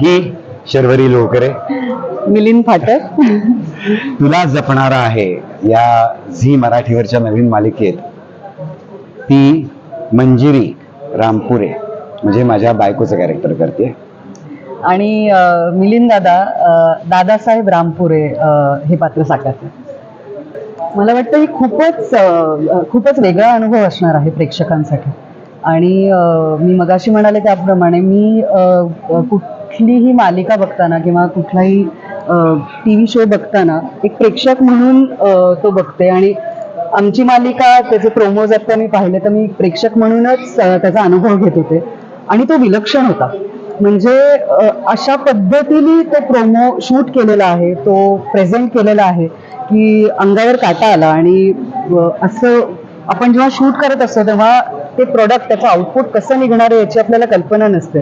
ही शर्वरी लोकरे मिलिंद फाटक तुला जपणारा आहे या झी मराठीवरच्या नवीन मालिकेत ती मंजिरी रामपुरे म्हणजे माझ्या बायकोचं कॅरेक्टर करते. आणि मिलिंद दादा दादासाहेब रामपुरे हे पात्र साकारतात. मला वाटतं ही खूपच खूपच वेगळा अनुभव असणार आहे प्रेक्षकांसाठी. आणि मी मगाशी म्हणाले त्याप्रमाणे मी अ, कुठलीही मालिका बघताना किंवा कुठलाही टी व्ही शो बघताना एक प्रेक्षक म्हणून तो बघते. आणि आमची मालिका त्याचे प्रोमोज आता मी पाहिले तर मी प्रेक्षक म्हणूनच त्याचा अनुभव घेत होते. आणि तो विलक्षण होता. म्हणजे अशा पद्धतीने तो प्रोमो शूट केलेला आहे तो प्रेझेंट केलेला आहे की अंगावर काटा आला आणि असं आपण जेव्हा शूट करत असतो तेव्हा ते प्रोडक्ट त्याचं आउटपुट कसं निघणार आहे याची आपल्याला कल्पना नसते.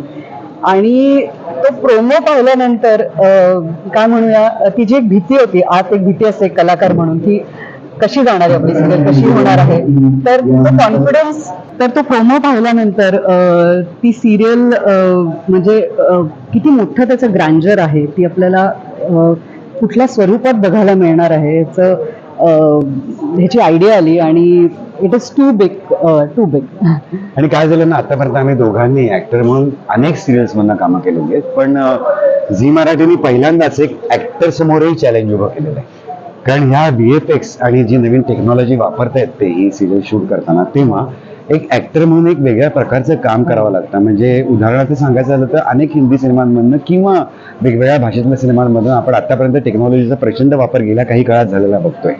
आणि तो प्रोमो पाहिल्यानंतर काय म्हणूया ती जी एक भीती होती आत एक भीती असते कलाकार म्हणून की कशी जाणार आहे आपली सिरियल कशी होणार आहे? तर तो कॉन्फिडन्स तर तो प्रोमो पाहिल्यानंतर ती सिरियल म्हणजे किती मोठं त्याचं ग्रँजर आहे ती आपल्याला कुठल्या स्वरूपात बघायला मिळणार आहे याचं ह्याची आयडिया आली आणि it is too big too big आणि काय झालं ना आतापर्यंत आम्ही दोघांनी ऍक्टर म्हणून अनेक सिरियल्स मधनं कामं केलेली आहेत. पण झी मराठीने पहिल्यांदाच एक ऍक्टर समोरही चॅलेंज उभं केलेलं आहे. कारण ह्या व्ही एफ एक्स आणि जी नवीन टेक्नॉलॉजी वापरतायत ते ही सिरियल शूट करताना तेव्हा एक ऍक्टर म्हणून एक वेगळ्या प्रकारचं काम करावं लागतं. म्हणजे उदाहरणार्थ सांगायचं झालं तर अनेक हिंदी सिनेमांमधनं किंवा वेगवेगळ्या भाषेतल्या सिनेमांमधून आपण आतापर्यंत टेक्नॉलॉजीचा प्रचंड वापर गेल्या काही काळात झालेला बघतोय.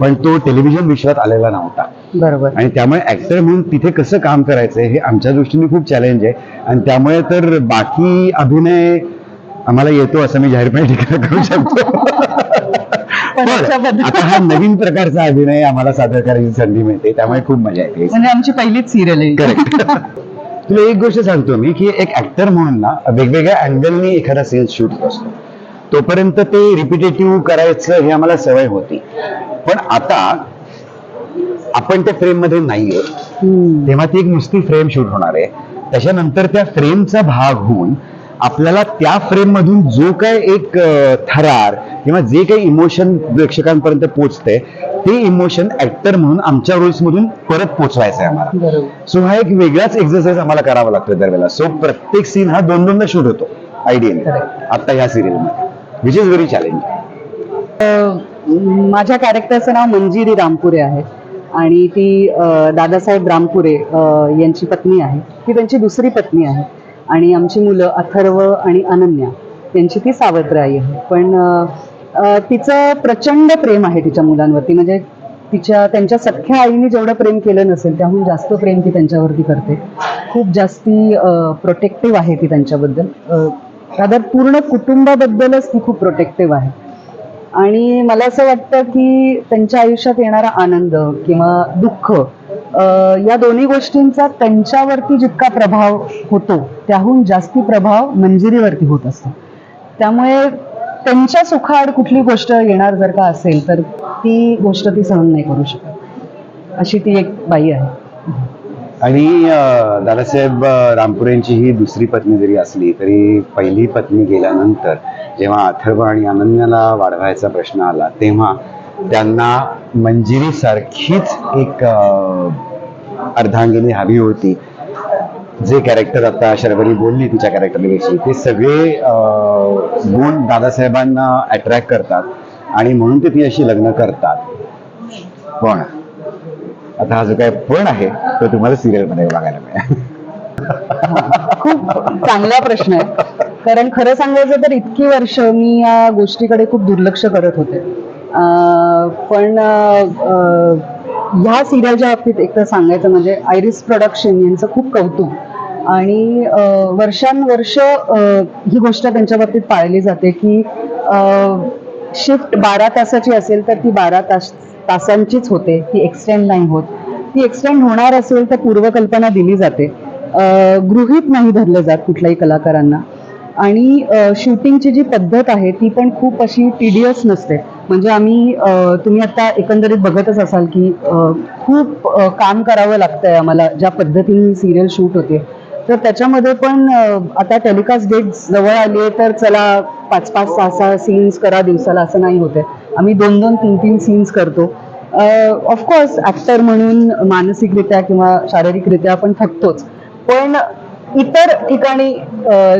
पण तो टेलिव्हिजन विश्वात आलेला नव्हता. बरोबर. आणि त्यामुळे ऍक्टर म्हणून तिथे कसं काम करायचं हे आमच्या दृष्टीने खूप चॅलेंज आहे. आणि त्यामुळे तर बाकी अभिनय आम्हाला येतो असं मी जाहीरपणे टीका करू शकतो. आता हा नवीन प्रकारचा अभिनय आम्हाला सादर करायची संधी मिळते. त्यामुळे खूप मजा येते. म्हणजे आमची पहिलीच सिरियल आहे. करेक्ट तुला एक गोष्ट सांगतो मी की एक ऍक्टर म्हणून ना वेगवेगळ्या अँगलनी एखादा सीन शूट असतो तोपर्यंत ते रिपिटेटिव्ह करायचं हे आम्हाला सवय होती. पण आता आपण त्या फ्रेममध्ये नाहीये. तेव्हा ती एक नुसती फ्रेम शूट होणार आहे. त्याच्यानंतर त्या फ्रेमचा भाग होऊन आपल्याला त्या फ्रेम मधून जो काय एक थरार किंवा जे काही इमोशन प्रेक्षकांपर्यंत पोचते ते इमोशन ऍक्टर म्हणून आमच्या रोल्स मधून परत पोचवायचं आहे आम्हाला सो हा एक वेगळाच एक्सरसाइज आम्हाला करावा लागतो दरवेळेला सो प्रत्येक सीन हा दोन दोनदा शूट होतो आयडियली Correct. आता ह्या सिरियलमध्ये. विच इज व्हेरी चॅलेंज माझ्या कॅरेक्टरचं नाव मंजिरी रामपुरे आहे. आणि ती दादासाहेब रामपुरे यांची पत्नी आहे. ती त्यांची दुसरी पत्नी आहे. आणि आमची मुलं अथर्व आणि अनन्या त्यांची ती सावत्र आई आहे. पण तिचं प्रचंड प्रेम आहे तिच्या मुलांवरती. म्हणजे तिच्या त्यांच्या सख्ख्या आईने जेवढं प्रेम केलं नसेल त्याहून जास्त प्रेम ती त्यांच्यावरती करते. खूप जास्ती प्रोटेक्टिव्ह आहे ती त्यांच्याबद्दल. रादर पूर्ण कुटुंबाबद्दलच ती खूप प्रोटेक्टिव्ह आहे. आणि मला असं वाटतं की त्यांच्या आयुष्यात येणारा आनंद किंवा दुःख या दोन्ही गोष्टींचा त्यांच्यावरती जितका प्रभाव होतो त्याहून जास्ती प्रभाव मंजिरीवरती होत असतो. त्यामुळे त्यांच्या सुखाआड कुठली गोष्ट येणार जर का असेल तर ती गोष्ट ती सहन नाही करू शकत. अशी ती एक बाई आहे. आणि दादासाहेब रामपुरेंची ही दुसरी पत्नी जरी असली तरी पहिली पत्नी गेल्यानंतर जेव्हा अथर्व आणि अनन्याला वाढवायचा प्रश्न आला तेव्हा त्यांना मंजिरी सारखीच एक अर्धांगिनी हवी होती. जे कॅरेक्टर आता शर्वरी बोलली तिच्या कॅरेक्टरविषयी ते सगळे गुण दादासाहेबांना अट्रॅक्ट करतात आणि म्हणून ते ती अशी लग्न करतात. पण आता हा जो काय पण आहे तो तुम्हाला सिरियलमध्ये बघायला मिळेल. खूप चांगला प्रश्न आहे. कारण खरं सांगायचं तर इतकी वर्ष मी या गोष्टीकडे खूप दुर्लक्ष करत होते. पण ह्या सिरियलच्या बाबतीत एक तर सांगायचं म्हणजे आयरिस प्रोडक्शन यांचं खूप कौतुक. आणि वर्षानुवर्ष ही गोष्ट त्यांच्या बाबतीत पाळली जाते की शिफ्ट बारा तासाची असेल तर ती बारा तास तासांचीच होते. ती एक्सटेंड नाही होत. ती एक्सटेंड होणार असेल तर पूर्वकल्पना दिली जाते. गृहित गृहीत नाही धरलं जात कुठल्याही कलाकारांना. आणि शूटिंगची जी पद्धत आहे ती पण खूप अशी टिडियस नसते. म्हणजे आम्ही तुम्ही आता एकंदरीत बघतच असाल की खूप काम करावं लागतंय आम्हाला ज्या पद्धतीने सिरियल शूट होते. तर त्याच्यामध्ये पण आता टेलिकास्ट डेट जवळ आली आहे तर चला पाच पाच सहा सहा सीन्स करा दिवसाला असं नाही होते आम्ही दोन दोन तीन तीन सीन्स करतो ऑफकोर्स ऍक्टर म्हणून मानसिकरित्या किंवा शारीरिकरित्या आपण थकतोच. पण इतर ठिकाणी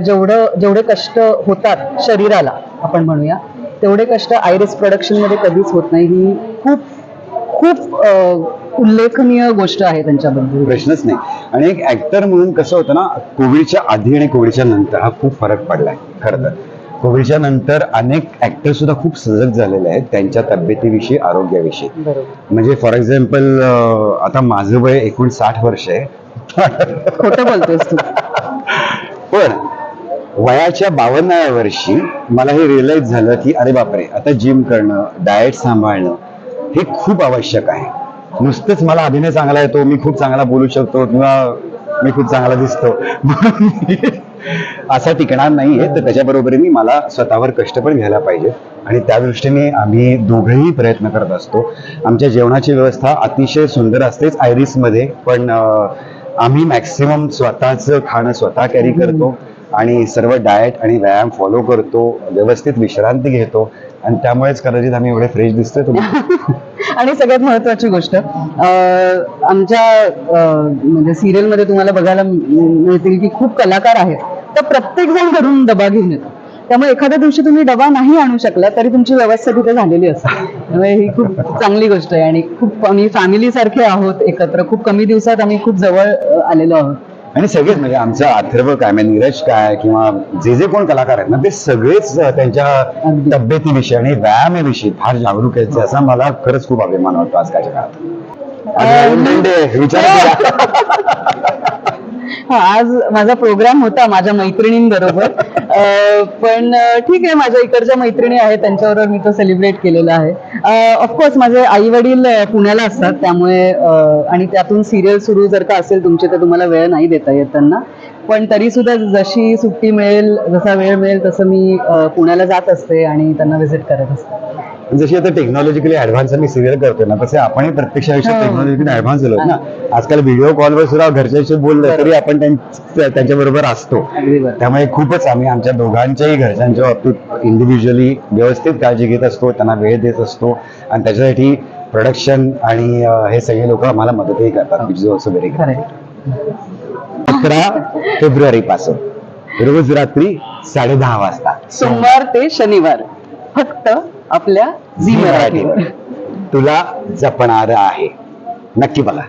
जेवढं जेवढे कष्ट होतात शरीराला आपण म्हणूया तेवढे कष्ट आयरिस प्रोडक्शनमध्ये कधीच होत नाही. ही खूप खूप उल्लेखनीय गोष्ट आहे त्यांच्याबद्दल. प्रश्नच नाही. आणि एक ऍक्टर म्हणून कसं होतं ना कोविडच्या आधी आणि कोविडच्या नंतर हा खूप फरक पडलाय खरं तर. कोविडच्या नंतर अनेक ऍक्टर सुद्धा खूप सजग झालेले आहेत त्यांच्या तब्येतीविषयी आरोग्याविषयी. म्हणजे फॉर एक्झाम्पल आता माझं वय एकूण साठ वर्ष आहे. खोटं बोलतोस तू. वयाच्या बावन्नाव्या वर्षी मला हे रिअलाइज झालं की अरे बापरे आता जिम करणं डाएट सांभाळणं हे खूप आवश्यक आहे. नुसतंच मला अभिनय चांगला येतो मी खूप चांगला बोलू शकतो किंवा मी खूप चांगला दिसतो. असा टिकणार नाहीये तर त्याच्या बरोबरीने मला स्वतःवर कष्ट पण घ्यायला पाहिजे आणि त्या दृष्टीने आम्ही दोघंही प्रयत्न करत असतो. आमच्या जेवणाची व्यवस्था अतिशय सुंदर असतेच आयरिसमध्ये पण आम्ही मॅक्सिमम स्वतःच खाणं स्वतः कॅरी करतो. आणि सर्व डाएट आणि व्यायाम फॉलो करतो व्यवस्थित विश्रांती घेतो. आणि त्यामुळेच कदाचित आम्ही एवढे फ्रेश दिसतोय तुम्हाला आणि सगळ्यात महत्वाची गोष्ट आमच्या म्हणजे सिरियलमध्ये तुम्हाला बघायला मिळतील की खूप कलाकार आहेत. तर प्रत्येक जण घरून डबा घेऊन येतो. त्यामुळे एखाद्या दिवशी तुम्ही डबा नाही आणू शकला तरी तुमची व्यवस्था तिथे झालेली असते. त्यामुळे ही खूप चांगली गोष्ट आहे. आणि खूप आम्ही फॅमिली सारखे आहोत एकत्र. खूप कमी दिवसात आम्ही खूप जवळ आलेलो आहोत. आणि सगळेच म्हणजे आमचं अथर्व काय म्हणजे नीरज काय किंवा जे जे कोण कलाकार आहेत ना ते सगळेच त्यांच्या. तब्येतीविषयी आणि व्यायामाविषयी फार जागरूक आहेत असा मला खरंच खूप अभिमान वाटतो आजकालच्या काळात विचार. हा आज माझा प्रोग्राम होता माझ्या मैत्रिणींबरोबर. पण ठीक आहे माझ्या इकडच्या मैत्रिणी आहेत त्यांच्याबरोबर मी तो सेलिब्रेट केलेला आहे. ऑफकोर्स माझे आई वडील पुण्याला असतात त्यामुळे आणि त्यातून सिरियल सुरू जर का असेल तुमची तर तुम्हाला वेळ नाही देता येत त्यांना. पण तरी सुद्धा जशी सुट्टी मिळेल जसा वेळ मिळेल तसं मी पुण्याला जात असते आणि त्यांना व्हिजिट करत असते. जशी आता टेक्नॉलॉजिकली ऍडव्हान्स आम्ही सिरियल करतोय ना तसे आपणही प्रत्यक्ष आयुष्यात. टेक्नॉलॉजिकली ऍडव्हान्स झालो ना. आजकाल व्हिडिओ कॉलवर सुद्धा घरच्याशी बोललं तरी आपण त्यांच्या बरोबर असतो. त्यामुळे खूपच आम्ही आमच्या दोघांच्याही घरच्यांच्या बाबतीत इंडिव्हिज्युअली व्यवस्थित काळजी घेत असतो त्यांना वेळ देत असतो. आणि त्याच्यासाठी प्रोडक्शन आणि हे सगळे लोक आम्हाला मदतही करतात विच इज ऑल्सो व्हेरी अकरा फेब्रुवारी पासून रोज रात्री साडे दहा वाजता. सोमवार ते शनिवार फक्त आपल्या झी मराठीवर. तुला जपणार आहे. नक्की बघा.